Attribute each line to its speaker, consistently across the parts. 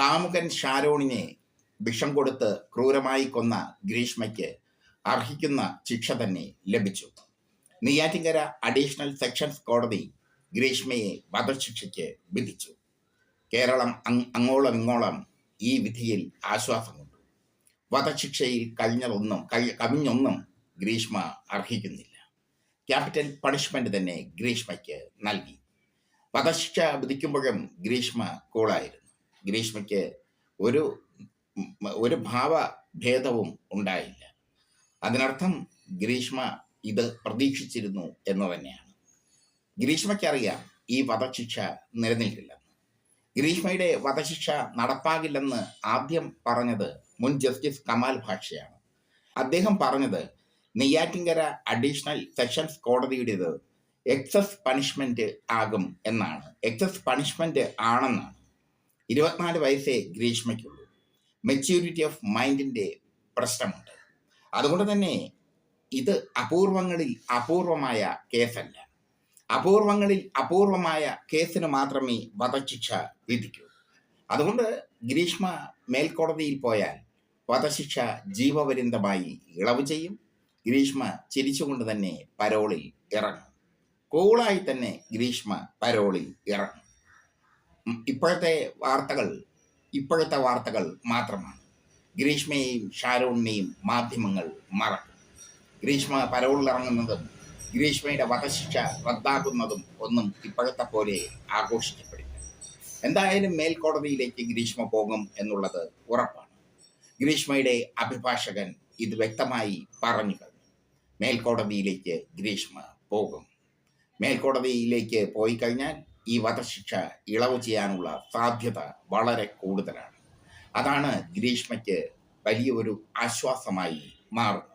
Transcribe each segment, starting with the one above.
Speaker 1: കാമുകൻ ഷാരോണിനെ വിഷം കൊടുത്ത് ക്രൂരമായി കൊന്ന ഗ്രീഷ്മയ്ക്ക് അർഹിക്കുന്ന ശിക്ഷ തന്നെ ലഭിച്ചു. നെയ്യാറ്റിങ്കര അഡീഷണൽ സെക്ഷൻസ് കോടതി ഗ്രീഷ്മയെ വധശിക്ഷയ്ക്ക് വിധിച്ചു. കേരളം അങ് അങ്ങോളം ഇങ്ങോളം ഈ വിധിയിൽ ആശ്വാസം കൊണ്ടു വധശിക്ഷയിൽ കഴിഞ്ഞതൊന്നും കഴി- കവിഞ്ഞൊന്നും ഗ്രീഷ്മ അർഹിക്കുന്നില്ല. ക്യാപിറ്റൽ പണിഷ്മെന്റ് തന്നെ ഗ്രീഷ്മയ്ക്ക് നൽകി. വധശിക്ഷ വിധിക്കുമ്പോഴും ഗ്രീഷ്മ കൂളായിരുന്നു. ഗ്രീഷ്മയ്ക്ക് ഒരു ഒരു ഭാവഭേദവും ഉണ്ടായില്ല. അതിനർത്ഥം ഗ്രീഷ്മ ഇത് പ്രതീക്ഷിച്ചിരുന്നു എന്ന് തന്നെയാണ്. ഗ്രീഷ്മയ്ക്കറിയാം ഈ വധശിക്ഷ നിലനിൽക്കില്ലെന്ന്. ഗ്രീഷ്മയുടെ വധശിക്ഷ നടപ്പാകില്ലെന്ന് ആദ്യം പറഞ്ഞത് മുൻ ജസ്റ്റിസ് കമാൽ ഭാഷയാണ്. അദ്ദേഹം പറഞ്ഞത് നെയ്യാറ്റിങ്കര അഡീഷണൽ സെഷൻസ് കോടതിയുടേത് എക്സസ് പണിഷ്മെന്റ് ആകും എന്നാണ്. എക്സസ് പണിഷ്മെന്റ് ആണെന്നാണ്. ഇരുപത്തിനാല് വയസ്സേ ഗ്രീഷ്മയ്ക്കുള്ളൂ. മെച്യൂരിറ്റി ഓഫ് മൈൻഡിന്റെ പ്രശ്നമുണ്ട്. അതുകൊണ്ട് തന്നെ ഇത് അപൂർവങ്ങളിൽ അപൂർവമായ കേസല്ല. അപൂർവങ്ങളിൽ അപൂർവമായ കേസിന് മാത്രമേ വധശിക്ഷ വിധിക്കൂ. അതുകൊണ്ട് ഗ്രീഷ്മ മേൽക്കോടതിയിൽ പോയാൽ വധശിക്ഷ ജീവപര്യന്തമായി ഇളവ് ചെയ്യും. ഗ്രീഷ്മ ചിരിച്ചുകൊണ്ട് തന്നെ പരോളിൽ ഇറങ്ങും. കൂളായി തന്നെ ഗ്രീഷ്മ പരോളിൽ ഇറങ്ങും. ഇപ്പോഴത്തെ വാർത്തകൾ ഇപ്പോഴത്തെ വാർത്തകൾ മാത്രമാണ്. ഗ്രീഷ്മയെയും ഷാരൂണിനെയും മാധ്യമങ്ങൾ മറക്കും. ഗ്രീഷ്മ പരവുള്ളിറങ്ങുന്നതും ഗ്രീഷ്മയുടെ വധശിക്ഷ റദ്ദാക്കുന്നതും ഒന്നും ഇപ്പോഴത്തെ പോലെ ആഘോഷിക്കപ്പെടില്ല. എന്തായാലും മേൽക്കോടതിയിലേക്ക് ഗ്രീഷ്മ പോകും എന്നുള്ളത് ഉറപ്പാണ്. ഗ്രീഷ്മയുടെ അഭിഭാഷകൻ ഇത് വ്യക്തമായി പറഞ്ഞു കഴിഞ്ഞു. മേൽക്കോടതിയിലേക്ക് ഗ്രീഷ്മ പോകും. മേൽക്കോടതിയിലേക്ക് പോയി കഴിഞ്ഞാൽ ഈ വധശിക്ഷ ഇളവ് ചെയ്യാനുള്ള സാധ്യത വളരെ കൂടുതലാണ്. അതാണ് ഗ്രീഷ്മയ്ക്ക് വലിയൊരു ആശ്വാസമായി മാറുന്നത്.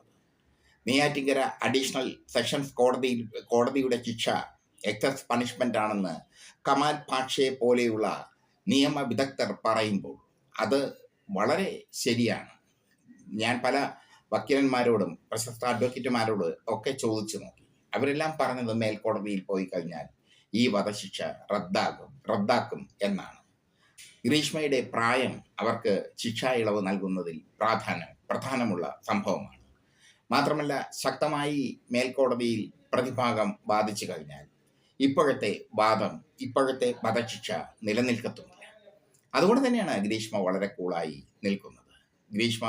Speaker 1: നെയ്യാറ്റിങ്കര അഡീഷണൽ സെഷൻസ് കോടതിയിൽ കോടതിയുടെ ശിക്ഷ എക്സസ് പണിഷ്മെന്റ് ആണെന്ന് കമാൽ പാക്ഷയെ പോലെയുള്ള നിയമ വിദഗ്ധർ പറയുമ്പോൾ അത് വളരെ ശരിയാണ്. ഞാൻ പല വക്കീലന്മാരോടും പ്രശസ്ത അഡ്വക്കേറ്റുമാരോട് ഒക്കെ ചോദിച്ചു നോക്കി. അവരെല്ലാം പറഞ്ഞത് മേൽക്കോടതിയിൽ പോയി കഴിഞ്ഞാൽ ഈ വധശിക്ഷ റദ്ദാകും റദ്ദാക്കും എന്നാണ്. ഗ്രീഷ്മയുടെ പ്രായം അവർക്ക് ശിക്ഷാ ഇളവ് നൽകുന്നതിൽ പ്രാധാന്യം പ്രധാനമുള്ള സംഭവമാണ്. മാത്രമല്ല ശക്തമായി മേൽക്കോടതിയിൽ പ്രതിഭാഗം വാദിച്ചു കഴിഞ്ഞാൽ ഇപ്പോഴത്തെ വാദം ഇപ്പോഴത്തെ വധശിക്ഷ നിലനിൽക്കത്തുമില്ല. അതുകൊണ്ട് തന്നെയാണ് ഗ്രീഷ്മ വളരെ കൂളായി നിൽക്കുന്നത്. ഗ്രീഷ്മ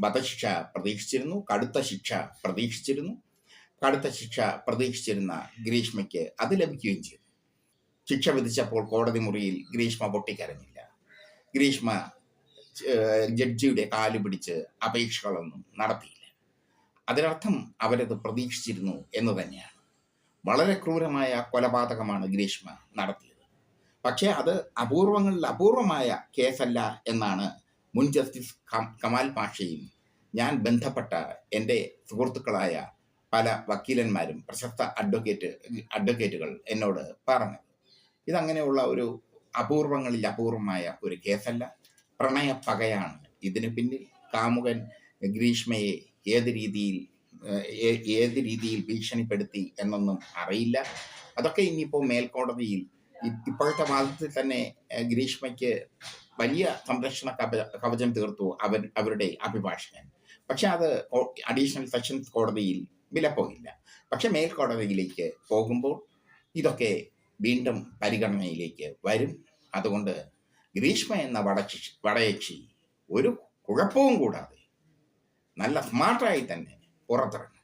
Speaker 1: വധശിക്ഷ പ്രതീക്ഷിച്ചിരുന്നു കടുത്ത ശിക്ഷ പ്രതീക്ഷിച്ചിരുന്നു. കടുത്ത ശിക്ഷ പ്രതീക്ഷിച്ചിരുന്ന ഗ്രീഷ്മയ്ക്ക് അത് ലഭിക്കുകയും ചെയ്തു. ശിക്ഷ വിധിച്ചപ്പോൾ കോടതി മുറിയിൽ ഗ്രീഷ്മ പൊട്ടിക്കരഞ്ഞില്ല. ഗ്രീഷ്മ ജഡ്ജിയുടെ കാൽ പിടിച്ച് അപേക്ഷകളൊന്നും നടത്തിയില്ല. അതിനർത്ഥം അവരത് പ്രതീക്ഷിച്ചിരുന്നു എന്ന് തന്നെയാണ്. വളരെ ക്രൂരമായ കൊലപാതകമാണ് ഗ്രീഷ്മ നടത്തിയത്. പക്ഷേ അത് അപൂർവങ്ങളിൽ അപൂർവമായ കേസല്ല എന്നാണ് മുൻ ജസ്റ്റിസ് കമാൽ പാഷയും ഞാൻ ബന്ധപ്പെട്ട എന്റെ സുഹൃത്തുക്കളായ പല വക്കീലന്മാരും പ്രശസ്ത അഡ്വക്കേറ്റ് അഡ്വക്കേറ്റുകൾ എന്നോട് പറഞ്ഞു ഇതങ്ങനെയുള്ള ഒരു അപൂർവങ്ങളിൽ അപൂർവമായ ഒരു കേസല്ല. പ്രണയ പകയാണ് ഇതിന് പിന്നിൽ കാമുകൻ ഗ്രീഷ്മയെ ഏത് രീതിയിൽ ഏത് രീതിയിൽ ഭീഷണിപ്പെടുത്തി എന്നൊന്നും അറിയില്ല. അതൊക്കെ ഇനിയിപ്പോൾ മേൽക്കോടതിയിൽ ഇപ്പോഴത്തെ വാദത്തിൽ തന്നെ ഗ്രീഷ്മയ്ക്ക് വലിയ സംരക്ഷണ കവ- കവചം തീർത്തു അവൻ അവരുടെ അഭിഭാഷകൻ. പക്ഷെ അത് അഡീഷണൽ സെഷൻസ് കോടതിയിൽ വിലപ്പോയില്ല പക്ഷെ മേൽക്കോടതിയിലേക്ക് പോകുമ്പോൾ ഇതൊക്കെ വീണ്ടും പരിഗണനയിലേക്ക് വരും. അതുകൊണ്ട് ഗ്രീഷ്മ എന്ന വടച്ചി വടയക്ഷി ഒരു കുഴപ്പവും കൂടാതെ നല്ല സ്മാർട്ടായി തന്നെ പുറത്തിറങ്ങും.